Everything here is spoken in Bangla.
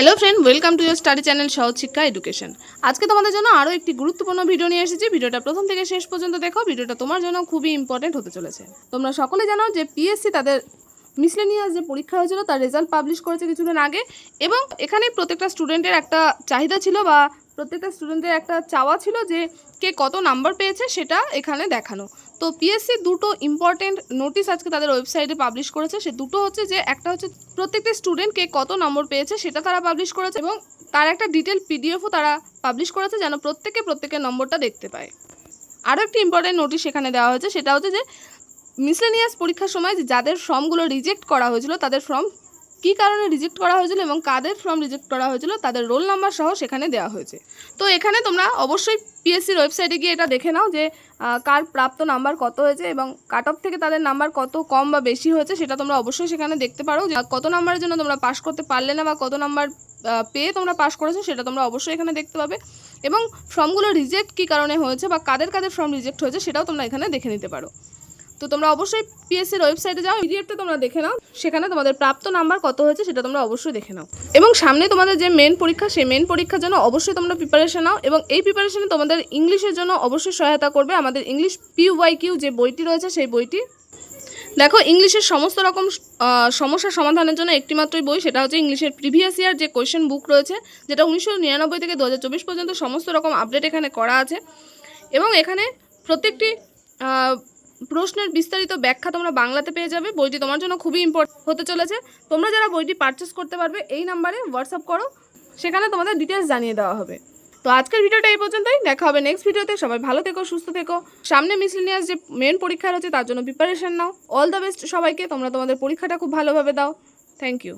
Hello friend welcome to your study channel সহজ শিক্ষা এডুকেশন আজকে তোমাদের জন্য আরও একটি গুরুত্বপূর্ণ ভিডিও নিয়ে এসেছি। ভিডিওটা প্রথম থেকে শেষ পর্যন্ত দেখো। ভিডিওটা তোমার জন্য খুবই ইম্পর্টেন্ট হতে চলেছে। তোমরা সকলে জানো যে পিএসসি তাদের মিসলেনিয়াস যে পরীক্ষা হয়েছিল, তার রেজাল্ট পাবলিশ করেছে কিছুদিন আগে এবং এখানে প্রত্যেকটা স্টুডেন্টের একটা চাহিদা ছিল বা প্রত্যেকটা স্টুডেন্টের একটা চাওয়া ছিল যে কে কত নাম্বার পেয়েছে সেটা এখানে দেখানো। তো পিএসসি দুটো ইম্পর্টেন্ট নোটিশ আজকে তাদের ওয়েবসাইটে পাবলিশ করেছে। সে দুটো হচ্ছে যে, একটা হচ্ছে প্রত্যেকটা স্টুডেন্ট কে কত নম্বর পেয়েছে সেটা তারা পাবলিশ করেছে এবং তার একটা ডিটেল পিডিএফও তারা পাবলিশ করেছে যেন প্রত্যেকে প্রত্যেকের নম্বরটা দেখতে পায়। আরও একটি ইম্পর্টেন্ট নোটিশ সেখানে দেওয়া হয়েছে, সেটা হচ্ছে যে মিসলেনিয়াস পরীক্ষার সময় যাদের ফর্মগুলো রিজেক্ট করা হয়েছিল, তাদের ফর্ম কী কারণে রিজেক্ট করা হয়েছিল এবং কাদের ফর্ম রিজেক্ট করা হয়েছিল, তাদের রোল নাম্বার সহ সেখানে দেওয়া হয়েছে। তো এখানে তোমরা অবশ্যই পিএসসির ওয়েবসাইটে গিয়ে এটা দেখে নাও যে কার প্রাপ্ত নাম্বার কত হয়েছে এবং কাট অফ থেকে তাদের নাম্বার কত কম বা বেশি হয়েছে, সেটা তোমরা অবশ্যই সেখানে দেখতে পারো কত নাম্বারের জন্য তোমরা পাশ করতে পারলে না বা কত নাম্বার পেয়ে তোমরা পাশ করেছ, সেটা তোমরা অবশ্যই এখানে দেখতে পাবে। এবং ফর্মগুলো রিজেক্ট কী কারণে হয়েছে বা কাদের কাদের ফর্ম রিজেক্ট হয়েছে, সেটাও তোমরা এখানে দেখে নিতে পারো। তো তোমরা অবশ্যই পিএসসির ওয়েবসাইটে যাও পিডিএফটা তোমরা দেখে নাও। সেখানে তোমাদের প্রাপ্ত নাম্বার কত হয়েছে সেটা তোমরা অবশ্যই দেখে নাও। এবং সামনে তোমাদের যে মেন পরীক্ষা, সেই মেন পরীক্ষার জন্য অবশ্যই তোমরা প্রিপারেশন নাও এবং এই প্রিপারেশনে তোমাদের ইংলিশের জন্য অবশ্যই সহায়তা করবে আমাদের ইংলিশ পিউওয়াই কিউ যে বইটি রয়েছে, সেই বইটি। দেখো ইংলিশের সমস্ত রকম সমস্যা সমাধানের জন্য একটিমাত্রই বই, সেটা হচ্ছে ইংলিশের প্রিভিয়াস ইয়ার যে কোয়েশ্চেন বুক রয়েছে, যেটা উনিশশো নিরানব্বই থেকে দু হাজার চব্বিশ পর্যন্ত সমস্ত রকম আপডেট এখানে করা আছে। এবং এখানে প্রত্যেকটি প্রশ্নের বিস্তারিত ব্যাখ্যা তোমরা বাংলাতে পেয়ে যাবে। বইটি তোমার জন্য খুবই ইম্পর্টেন্ট হতে চলেছে। তোমরা যারা বইটি পারচেস করতে পারবে, এই নাম্বারে হোয়াটসঅ্যাপ করো। সেখানে তোমাদের ডিটেলস জানিয়ে দেওয়া হবে। তো আজকের ভিডিওটা এই পর্যন্তই। দেখা হবে নেক্সট ভিডিওতে। সবাই ভালো থেকো, সুস্থ থেকো। সামনে মিসলিনিয়াস যে মেন পরীক্ষা রয়েছে, তার জন্য প্রিপারেশন নাও। অল দ্য বেস্ট সবাইকে। তোমরা তোমাদের পরীক্ষাটা খুব ভালোভাবে দাও। Thank you